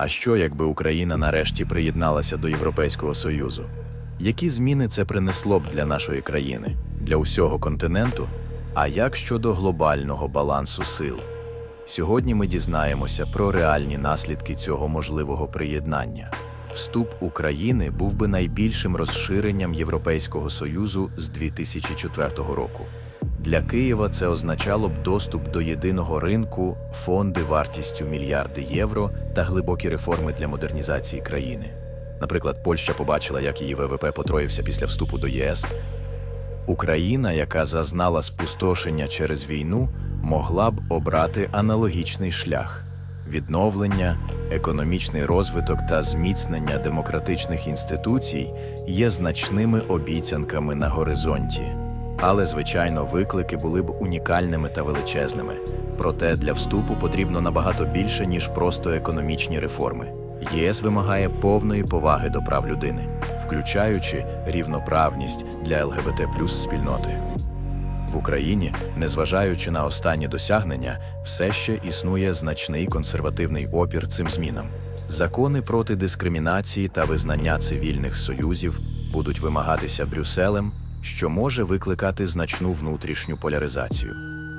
А що, якби Україна нарешті приєдналася до Європейського Союзу? Які зміни це принесло б для нашої країни, для усього континенту? А як щодо глобального балансу сил? Сьогодні ми дізнаємося про реальні наслідки цього можливого приєднання. Вступ України був би найбільшим розширенням Європейського Союзу з 2004 року. Для Києва це означало б доступ до єдиного ринку, фонди вартістю мільярди євро та глибокі реформи для модернізації країни. Наприклад, Польща побачила, як її ВВП потроївся після вступу до ЄС. Україна, яка зазнала спустошення через війну, могла б обрати аналогічний шлях відновлення, економічний розвиток та зміцнення демократичних інституцій є значними обіцянками на горизонті. Але, звичайно, виклики були б унікальними та величезними. Проте для вступу потрібно набагато більше, ніж просто економічні реформи. ЄС вимагає повної поваги до прав людини, включаючи рівноправність для ЛГБТ плюс спільноти. В Україні, незважаючи на останні досягнення, все ще існує значний консервативний опір цим змінам. Закони проти дискримінації та визнання цивільних союзів будуть вимагатися Брюсселем, що може викликати значну внутрішню поляризацію.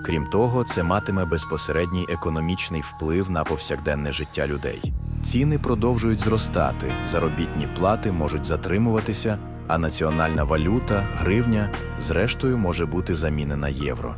Крім того, це матиме безпосередній економічний вплив на повсякденне життя людей. Ціни продовжують зростати, заробітні плати можуть затримуватися, а національна валюта, гривня, зрештою може бути замінена євро.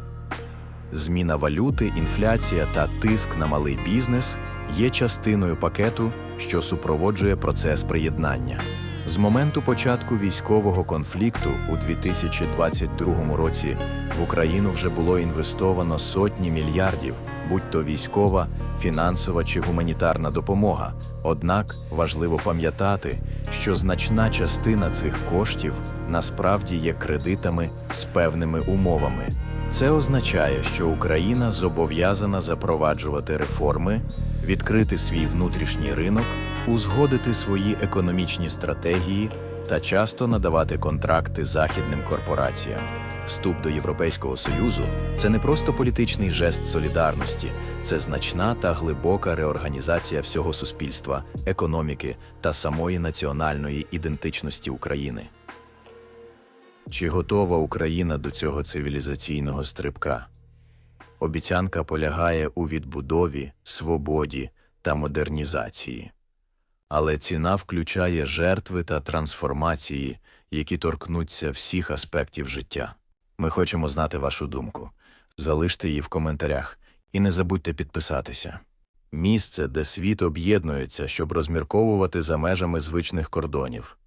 Зміна валюти, інфляція та тиск на малий бізнес є частиною пакету, що супроводжує процес приєднання. З моменту початку військового конфлікту у 2022 році в Україну вже було інвестовано сотні мільярдів, будь то військова, фінансова чи гуманітарна допомога. Однак важливо пам'ятати, що значна частина цих коштів насправді є кредитами з певними умовами. Це означає, що Україна зобов'язана запроваджувати реформи, відкрити свій внутрішній ринок, узгодити свої економічні стратегії та часто надавати контракти західним корпораціям. Вступ до Європейського Союзу це не просто політичний жест солідарності, це значна та глибока реорганізація всього суспільства, економіки та самої національної ідентичності України. Чи готова Україна до цього цивілізаційного стрибка? Обіцянка полягає у відбудові, свободі та модернізації. Але ціна включає жертви та трансформації, які торкнуться всіх аспектів життя. Ми хочемо знати вашу думку. Залиште її в коментарях і не забудьте підписатися. Місце, де світ об'єднується, щоб розмірковувати за межами звичних кордонів.